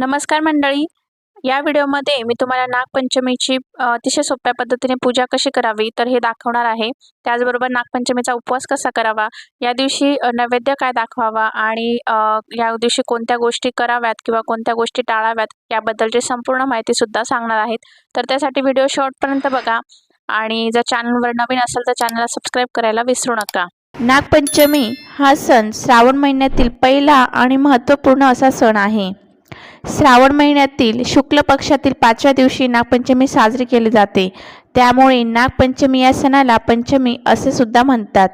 नमस्कार मंडळी. या व्हिडिओमध्ये मी तुम्हाला नागपंचमीची अतिशय सोप्या पद्धतीने पूजा कशी करावी तर हे दाखवणार आहे. त्याचबरोबर नागपंचमीचा उपवास कसा करावा या दिवशी नैवेद्य काय दाखवावा आणि या दिवशी कोणत्या गोष्टी कराव्यात किंवा कोणत्या गोष्टी टाळाव्यात याबद्दलची संपूर्ण माहितीसुद्धा सांगणार आहेत. तर त्यासाठी व्हिडिओ शेवटपर्यंत बघा आणि जर चॅनलवर नवीन असेल तर चॅनलला सबस्क्राईब करायला विसरू नका. नागपंचमी हा सण श्रावण महिन्यातील पहिला आणि महत्त्वपूर्ण असा सण आहे. श्रावण महिन्यातील शुक्ल पक्षातील पाचव्या दिवशी नागपंचमी साजरी केली जाते. त्यामुळे नागपंचमी या सणाला पंचमी असे सुद्धा म्हणतात.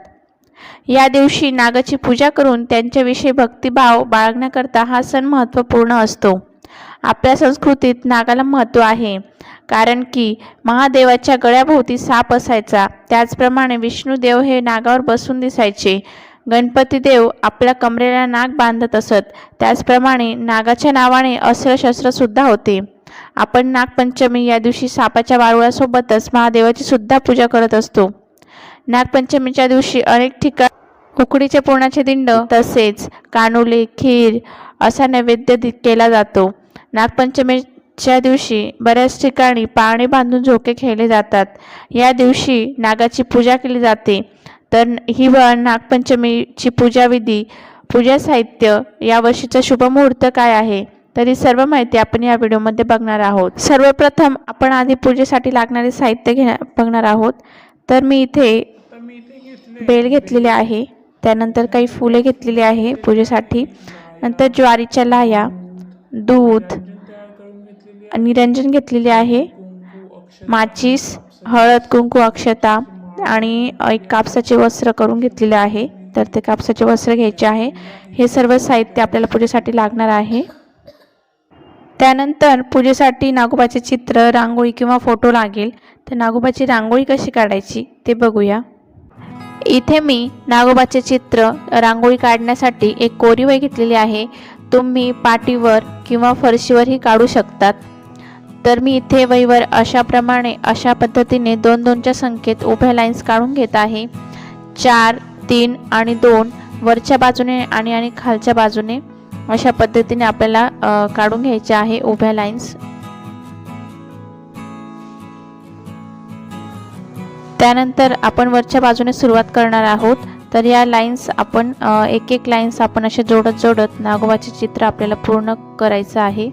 या दिवशी नागाची पूजा करून त्यांच्याविषयी भक्तिभाव बाळगण्याकरता हा सण महत्त्वपूर्ण असतो. आपल्या संस्कृतीत नागाला महत्त्व आहे. कारण की महादेवाच्या गळ्याभोवती साप असायचा. त्याचप्रमाणे विष्णुदेव हे नागावर बसून दिसायचे. गणपती देव आपल्या कमरेला नाग बांधत असत. त्याचप्रमाणे नागाच्या नावाने अस्त्रशस्त्रसुद्धा होते. आपण नागपंचमी या दिवशी सापाच्या वारुळासोबतच महादेवाची सुद्धा पूजा करत असतो. नागपंचमीच्या दिवशी अनेक ठिकाणी उकडीचे पुरणाचे दिंड तसेच कानुले खीर असा नैवेद्य केला जातो. नागपंचमीच्या दिवशी बऱ्याच ठिकाणी पाळणे बांधून झोके खेळले जातात. या दिवशी नागाची पूजा केली जाते. तर ही व नागपंचमीची पूजाविधी पूजा साहित्य या वर्षीचा शुभमुहूर्त काय आहे? तरी सर्व माहिती आपण या व्हिडिओमध्ये बघणार आहोत. सर्वप्रथम आपण आधी पूजेसाठी लागणारे साहित्य घेण्या बघणार आहोत. तर मी इथे बेल घेतलेले आहे. त्यानंतर काही फुले घेतलेली आहे पूजेसाठी. नंतर ज्वारीच्या लाया दूध निरंजन घेतलेले आहे. माचीस हळद कुंकू अक्षता आणि एक कापसाचे वस्त्र करून घेतलेले आहे. तर ते कापसाचे वस्त्र घ्यायचे आहे. हे सर्व साहित्य आपल्याला पूजेसाठी लागणार आहे. त्यानंतर पूजेसाठी नागोबाचे चित्र रांगोळी किंवा फोटो लागेल. तर नागोबाची रांगोळी कशी काढायची ते बघूया. इथे मी नागोबाचे चित्र रांगोळी काढण्यासाठी एक कोरीवही घेतलेली आहे. तुम्ही पाटीवर किंवा फरशीवरही काढू शकतात. तर मी इथे वहीवर अशाप्रमाणे अशा पद्धतीने दोन दोनच्या संख्येत उभ्या लाईन्स काढून घेत आहे. चार तीन आणि दोन वरच्या बाजूने आणि आणि खालच्या बाजूने अशा पद्धतीने आपल्याला काढून घ्यायचे आहे उभ्या लाईन्स त्यानंतर आपण वरच्या बाजूने सुरुवात करणार आहोत. तर या लाईन्स आपण एक एक लाईन्स आपण असे जोडत जोडत नागोबाचे चित्र आपल्याला पूर्ण करायचं आहे.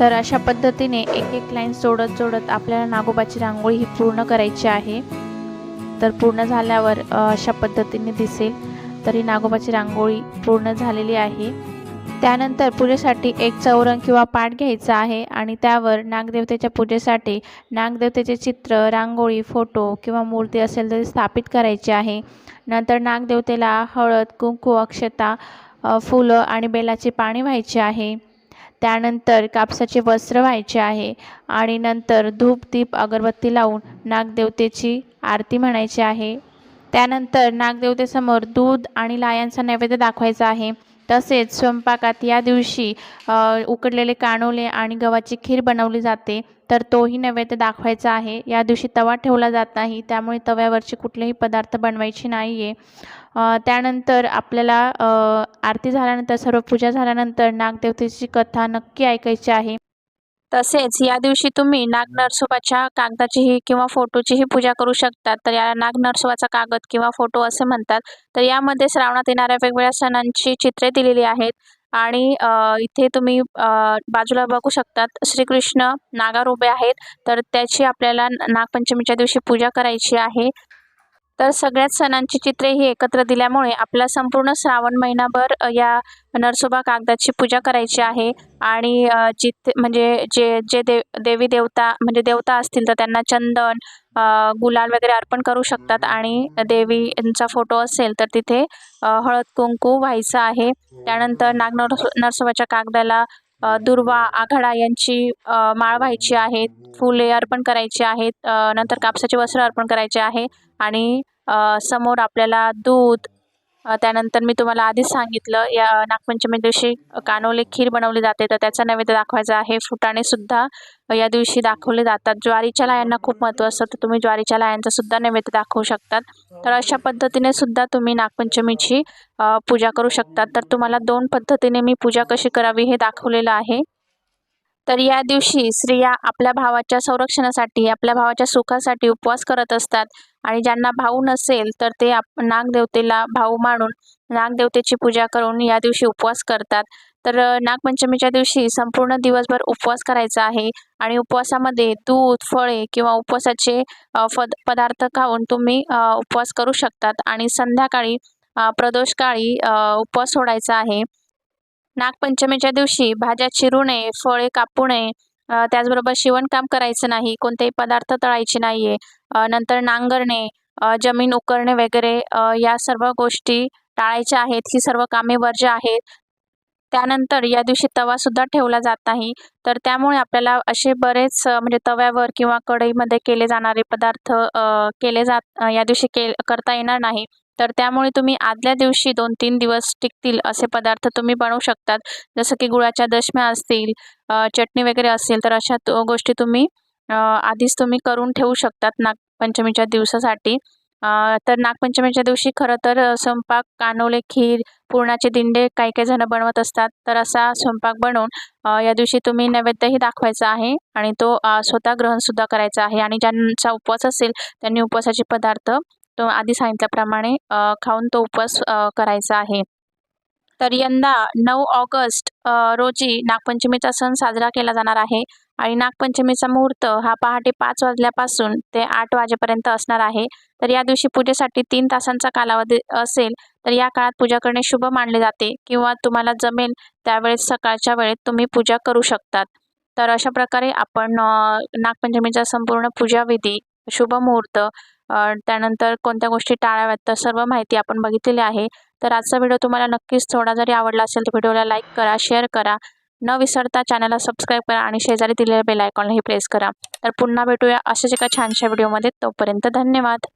तर अशा पद्धतीने एक एक लाईन जोडत जोडत आपल्याला नागोबाची रांगोळी ही पूर्ण करायची आहे. तर पूर्ण झाल्यावर अशा पद्धतीने दिसेल. तरी नागोबाची रांगोळी पूर्ण झालेली आहे. त्यानंतर पूजेसाठी एक चौरंग किंवा पाठ घ्यायचा आहे आणि त्यावर नागदेवतेच्या पूजेसाठी नागदेवतेचे चित्र रांगोळी फोटो किंवा मूर्ती असेल तरी स्थापित करायची आहे. नंतर नागदेवतेला हळद कुंकू अक्षता फुलं आणि बेलाची पाणी व्हायची आहे. त्यानंतर कापसाचे वस्त्र व्हायचे आहे आणि नंतर धूप दीप अगरबत्ती लावून नागदेवतेची आरती म्हणायची आहे. त्यानंतर नागदेवतेसमोर दूध आणि लायांचा नैवेद्य दाखवायचा आहे. तसेच स्वयंपाकात या दिवशी उकडलेले कानोले आणि गव्हाची खीर बनवली जाते. तर तोही नैवेद्य दाखवायचा आहे. या दिवशी तवा ठेवला जात नाही त्यामुळे तव्यावरचे कुठलेही पदार्थ बनवायचे नाही आहे त्यानंतर आपल्याला आरती झाल्यानंतर सर्व पूजा झाल्यानंतर नागदेवतेची कथा नक्की ऐकायची आहे. तसेच या दिवशी तुम्ही नाग नरसोबाच्या कागदाचीही किंवा फोटोचीही पूजा करू शकता. तर याला नाग नरसोबाचा कागद किंवा फोटो असे म्हणतात. तर यामध्ये श्रावणात येणाऱ्या वेगवेगळ्या सणांची चित्रे दिलेली आहेत. आणि अ, इथे तुम्ही अ, बाजूला बघू शकतात श्रीकृष्ण नागावर उभे आहेत. तर त्याची आपल्याला नागपंचमीच्या दिवशी पूजा करायची आहे. तर सगळ्याच सणांची चित्रे ही एकत्र दिल्यामुळे आपला संपूर्ण श्रावण महिनाभर या नरसोबा कागदाची पूजा करायची आहे. आणि जिथे म्हणजे जे जे देव देवी देवता म्हणजे देवता असतील तर त्यांना चंदन गुलाल वगैरे अर्पण करू शकतात. आणि देवींचा फोटो असेल तर तिथे हळद कुंकू व्हायचं आहे. त्यानंतर नाग नरसोबाच्या कागदाला दुर्वा आघाडा यांची माळ व्हायची आहे. फुले अर्पण करायची आहेत. नंतर कापसाचे वस्त्र अर्पण करायचे आहे. आणि समोर आपल्याला दूध त्यानंतर मी तुम्हाला आधीच सांगितलं या नागपंचमी दिवशी कानोले खीर बनवली जाते. तर त्याचा नैवेद्य दाखवायचा आहे. फुटाणेसुद्धा या दिवशी दाखवले जातात. ज्वारीच्या लायांना खूप महत्त्व असतं. तर तुम्ही ज्वारीच्या लायांचा सुद्धा नैवेद्य दाखवू शकतात. तर अशा पद्धतीने सुद्धा तुम्ही नागपंचमीची पूजा करू शकतात. तर तुम्हाला दोन पद्धतीने मी पूजा कशी करावी हे दाखवलेलं आहे. तर या दिवशी स्त्रिया आपल्या भावाच्या संरक्षणासाठी आपल्या भावाच्या सुखासाठी उपवास करत असतात. आणि ज्यांना भाऊ नसेल तर ते आप नागदेवतेला भाऊ मानून नागदेवतेची पूजा करून या दिवशी उपवास करतात. तर नागपंचमीच्या दिवशी संपूर्ण दिवसभर उपवास करायचा आहे. आणि उपवासामध्ये दूध फळे किंवा उपवासाचे फद पदार्थ खाऊन तुम्ही उपवास करू शकतात. आणि संध्याकाळी प्रदोषकाळी उपवास सोडायचा आहे. नागपंचमीच्या दिवशी भाज्या चिरू नये फळे कापू नये. त्याचबरोबर शिवणकाम करायचं नाही कोणतेही पदार्थ तळायचे नाही आहे नंतर नांगरणे जमीन उकरणे वगैरे या सर्व गोष्टी टाळायच्या आहेत. ही सर्व कामे वर्ज्य आहेत त्यानंतर या दिवशी तवासुद्धा ठेवला जात नाही. तर त्यामुळे आपल्याला असे बरेच म्हणजे तव्यावर किंवा कढईमध्ये केले जाणारे पदार्थ केले जात या दिवशी के करता येणार नाही. तर त्यामुळे तुम्ही आदल्या दिवशी दोन तीन दिवस टिकतील असे पदार्थ तुम्ही बनवू शकतात. जसं की गुळाच्या दशम्या असतील चटणी वगैरे असेल तर अशा तो गोष्टी तुम्ही आधीच तुम्ही करून ठेवू शकतात नागपंचमीच्या दिवसासाठी. तर नागपंचमीच्या दिवशी खरं तर स्वयंपाक कानवले खीर पुरणाचे दिंडे काही काही जणं बनवत असतात. तर असा स्वयंपाक बनवून या दिवशी तुम्ही नैवेद्यही दाखवायचा आहे आणि तो स्वतः ग्रहणसुद्धा करायचा आहे. आणि ज्यांचा उपवास असेल त्यांनी उपवासाचे पदार्थ तो आधी सांगितल्याप्रमाणे खाऊन तो उपवास करायचा आहे. तर यंदा नऊ ऑगस्ट रोजी नागपंचमीचा सण साजरा केला जाणार आहे आणि नागपंचमीचा मुहूर्त हा पहाटे पाच वाजल्यापासून ते आठ वाजेपर्यंत असणार आहे. तर या दिवशी पूजेसाठी तीन तासांचा कालावधी असेल तर या काळात पूजा करणे शुभ मानले जाते किंवा तुम्हाला जमेल त्यावेळेस सकाळच्या वेळेत तुम्ही पूजा करू शकतात. तर अशा प्रकारे आपण नागपंचमीचा संपूर्ण पूजाविधी शुभ मुहूर्त त्यानंतर कोणत्या गोष्टी टाळाव्यात तर सर्व माहिती आपण बघितलेली आहे. तर आजचा व्हिडिओ तुम्हाला नक्कीच थोडा जरी आवडला असेल तर व्हिडिओला लाईक करा शेअर करा. न विसरता चॅनलला सबस्क्राईब करा आणि शेजारी दिलेल्या बेल आयकॉनलाही प्रेस करा. तर पुन्हा भेटूया अशाच एका छानशा व्हिडिओमध्ये. तोपर्यंत धन्यवाद.